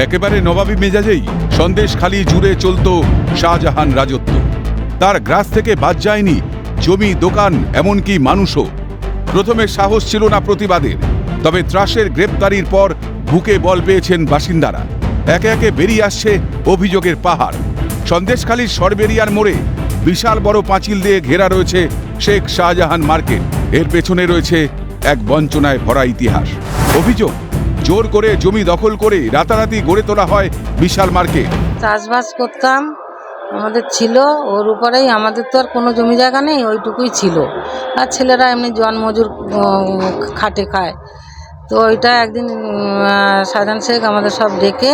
একেবারে নবাবী মেজাজেই সন্দেশখালি জুড়ে চলত শাহজাহান রাজত্ব। তার গ্রাস থেকে বাদ যায়নি জমি, দোকান, এমনকি মানুষও। প্রথমে সাহস ছিল না প্রতিবাদের, তবে ত্রাসের গ্রেপ্তারির পর বুকে বল পেয়েছেন বাসিন্দারা। একে একে বেরিয়ে আসছে অভিযোগের পাহাড়। সন্দেশখালীর সরবেরিয়ার মোড়ে বিশাল বড় পাঁচিল দিয়ে ঘেরা রয়েছে শেখ শাহজাহান মার্কেট। এর পেছনে রয়েছে এক বঞ্চনায় ভরা ইতিহাস। অভিযোগ জোর করে জমি দখল করে রাতারাতি গড়ে তোলা হয় বিশাল মার্কেট। চাষবাস করতাম আমাদের ছিল ওর উপরেই আমাদের তো আর কোনো জমি জায়গা নেই ওইটুকুই ছিল। আর ছেলেরা এমনি জন মজুর খাটে খায়। তো ওইটা একদিন শাহজাহান শেখ আমাদের সব ডেকে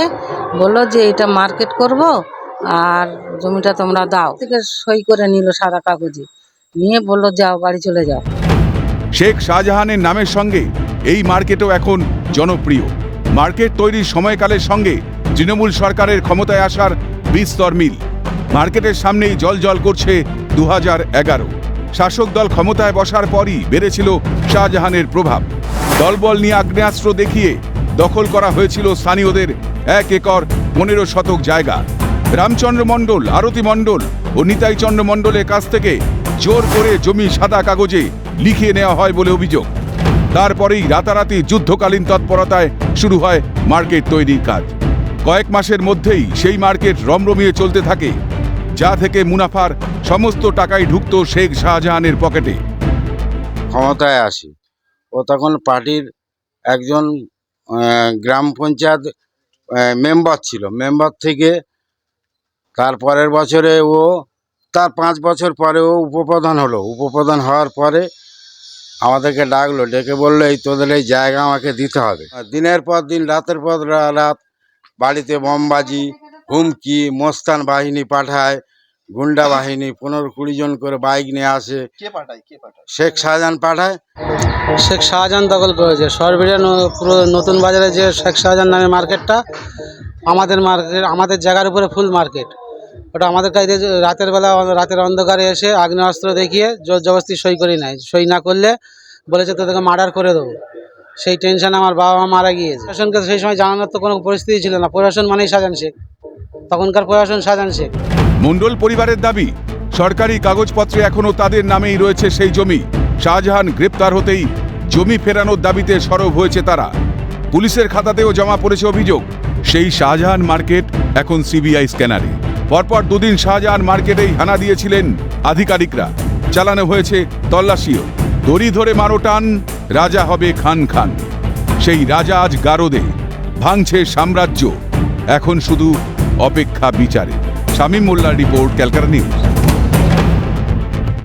বলল যে এটা মার্কেট করব আর জমিটা তোমরা দাও। থেকে সই করে নিল সাদা কাগজে। নিয়ে বলল যাও বাড়ি চলে যাও। শেখ শাহজাহানের নামের সঙ্গে এই মার্কেটও এখন জনপ্রিয়। মার্কেট তৈরির সময়কালের সঙ্গে তৃণমূল সরকারের ক্ষমতায় আসার বিস্তর মিল। মার্কেটের সামনেই জল জল করছে দু শাসক দল ক্ষমতায় বসার পরই বেড়েছিল শাহজাহানের প্রভাব। দলবল নিয়ে আগ্নেয়াস্ত্র দেখিয়ে দখল করা হয়েছিল স্থানীয়দের এক একর পনেরো শতক জায়গা। রামচন্দ্র মণ্ডল, আরতি মণ্ডল ও নিতাই চন্দ্র মণ্ডলের কাছ থেকে জোর করে জমি সাদা কাগজে লিখিয়ে নেওয়া হয় বলে অভিযোগ। তারপরেই রাতারাতি যুদ্ধকালীন তৎপরতায় শুরু হয় মার্কেট তৈরির কাজ। কয়েক মাসের মধ্যেই সেই মার্কেট রমরমিয়ে চলতে থাকে, যা থেকে মুনাফার সমস্ত টাকাই ঢুকত শেখ শাহজাহানের পকেটে। ক্ষমতায় আসি। ও তখন পার্টির একজন গ্রাম পঞ্চায়েত মেম্বার ছিল। মেম্বার থেকে তার পরের বছরে ও, তার পাঁচ বছর পরে ও উপপ্রধান হলো। উপপ্রধান হওয়ার পরে আমাদেরকে ডাকলো ডেকে বলল এই তোদের এই জায়গা আমাকে দিতে হবে। আর দিনের পর দিন রাতের পর রাত বাড়িতে বোমবাজি হুমকি মোস্তান বাহিনী পাঠায় গুন্ডা বাহিনী পনেরো কুড়ি জন করে বাইক নিয়ে আসে। কে পাঠায় কে পাঠায়? শেখ শাহজাহান পাঠায়। শেখ শাহজাহান দখল করেছে। সরবেরিয়া ন- পুরো নতুন বাজারে যে শেখ শাহজাহান নামে মার্কেটটা আমাদের মার্কেট আমাদের জায়গার উপরে ফুল মার্কেট ওটা আমাদের কাছে রাতের বেলা রাতের অন্ধকারে এসে আগ্নেয়াস্ত্র দেখিয়ে জোর জবস্তি সই করে নেয় সই না করলে বলেছে তোদেরকে মার্ডার করে দেবো। সেই টেনশনে আমার বাবা মা মারা গিয়েছে। প্রশাসনকে সেই সময় জানানোর তো কোনো পরিস্থিতি ছিল না। প্রশাসন মানেই সাজান শেখ। তখনকার প্রশাসন সাজান শেখ। মণ্ডল পরিবারের দাবি, সরকারি কাগজপত্রে এখনও তাদের নামেই রয়েছে সেই জমি। শাহজাহান গ্রেপ্তার হতেই জমি ফেরানোর দাবিতে সরব হয়েছে তারা। পুলিশের খাতাতেও জমা পড়েছে অভিযোগ, সেই শাহজাহান মার্কেট এখন সিবিআই স্ক্যানারে। পরপর দুদিন শাহজাহান মার্কেটেই হানা দিয়েছিলেন আধিকারিকরা। চালানো হয়েছে তল্লাশিও। দড়ি ধরে মারো টান, রাজা হবে খান খান। সেই রাজা আজ গারদে, ভাঙছে সাম্রাজ্য। এখন শুধু অপেক্ষা বিচারে। শামীম মোল্লার রিপোর্ট ক্যালকাটা নিউজ।